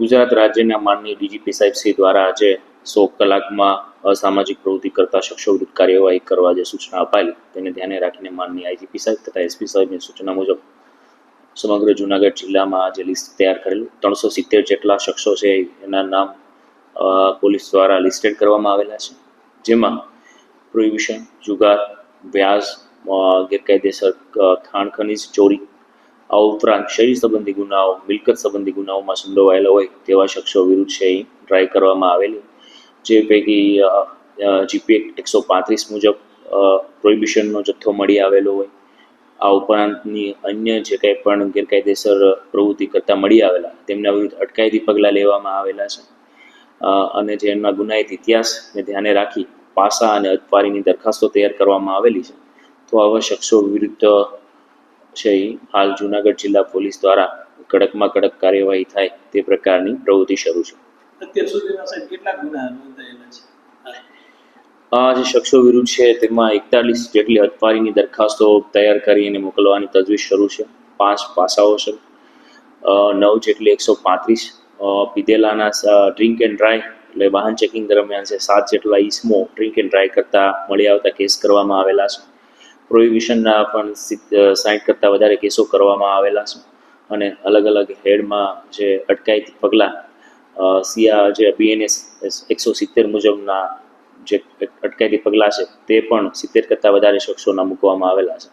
ગુજરાત રાજ્યના માનનીય ડીજીપી સાહેબ દ્વારા આજે સો કલાકમાં અસામાજિક પ્રવૃત્તિ કરતા શખ્સો વિરુદ્ધ કાર્યવાહી કરવા જે સૂચના અપાયેલી, તેને ધ્યાને રાખીને માનનીય આઈજીપી સાહેબ તથા એસપી સાહેબની સૂચના મુજબ સમગ્ર જુનાગઢ જિલ્લામાં આજે લિસ્ટ તૈયાર કરેલું. ત્રણસો સિત્તેર જેટલા શખ્સો છે એના નામ પોલીસ દ્વારા લિસ્ટેડ કરવામાં આવેલા છે. જેમાં પ્રોહિબિશન, જુગાર, વ્યાજ ગેરકાયદેસર ખાણ ખનીજ, ચોરી આ ઉપરાંત શરીર સંબંધી ગુનાઓ, મિલકત સંબંધી ગુનાઓમાં સંડોવાયેલા હોય તેવા શખ્સો વિરુદ્ધ છે ટ્રાય કરવામાં આવેલી. જે પૈકી જીપી એકસો પાંત્રીસ મુજબ પ્રોહિબિશનનો જથ્થો મળી આવેલો હોય. આ ઉપરાંતની અન્ય જે કંઈ પણ ગેરકાયદેસર પ્રવૃત્તિ કરતા મળી આવેલા, તેમના વિરુદ્ધ અટકાયતી પગલાં લેવામાં આવેલા છે. અને જેમના ગુનાહિત ઇતિહાસને ધ્યાને રાખી પાસા અને અતવારીની દરખાસ્તો તૈયાર કરવામાં આવેલી છે. તો આવા શખ્સો વિરુદ્ધ છે. એ હાલ જુનાગઢ જિલ્લા પોલીસ દ્વારા કડકમાં કડક કાર્યવાહી થાય તે પ્રકારની પ્રવૃત્તિ શરૂ છે. અત્યાર સુધીમાં સાહેબ કેટલા ગુના નોંધાયેલા છે? આ જે શખ્સો વિરુદ્ધ છે તેમાં એકતાલીસ જેટલી હથવારીની દરખાસ્તો તૈયાર કરીને મોકલવાની તજવીજ શરૂ છે. પાંચ પાસાઓ છે. નવ જેટલી એકસો પાંત્રીસ. પીધેલાના ડ્રિંક એન્ડ ડ્રાય એટલે વાહન ચેકિંગ દરમિયાન છે સાત જેટલા ઈસમો ડ્રિંક એન્ડ ડ્રાય કરતા મળી આવતા કેસ કરવામાં આવેલા છે. પ્રોહિબિશનના પણ સાઠ કરતાં વધારે કેસો કરવામાં આવેલા છે. અને અલગ અલગ હેડમાં જે અટકાયત પગલાં સીઆ જે બીએનએસ એકસો સિત્તેર મુજબના જે અટકાયતી પગલાં છે, તે પણ સિત્તેર કરતાં વધારે શખ્સોના મૂકવામાં આવેલા છે.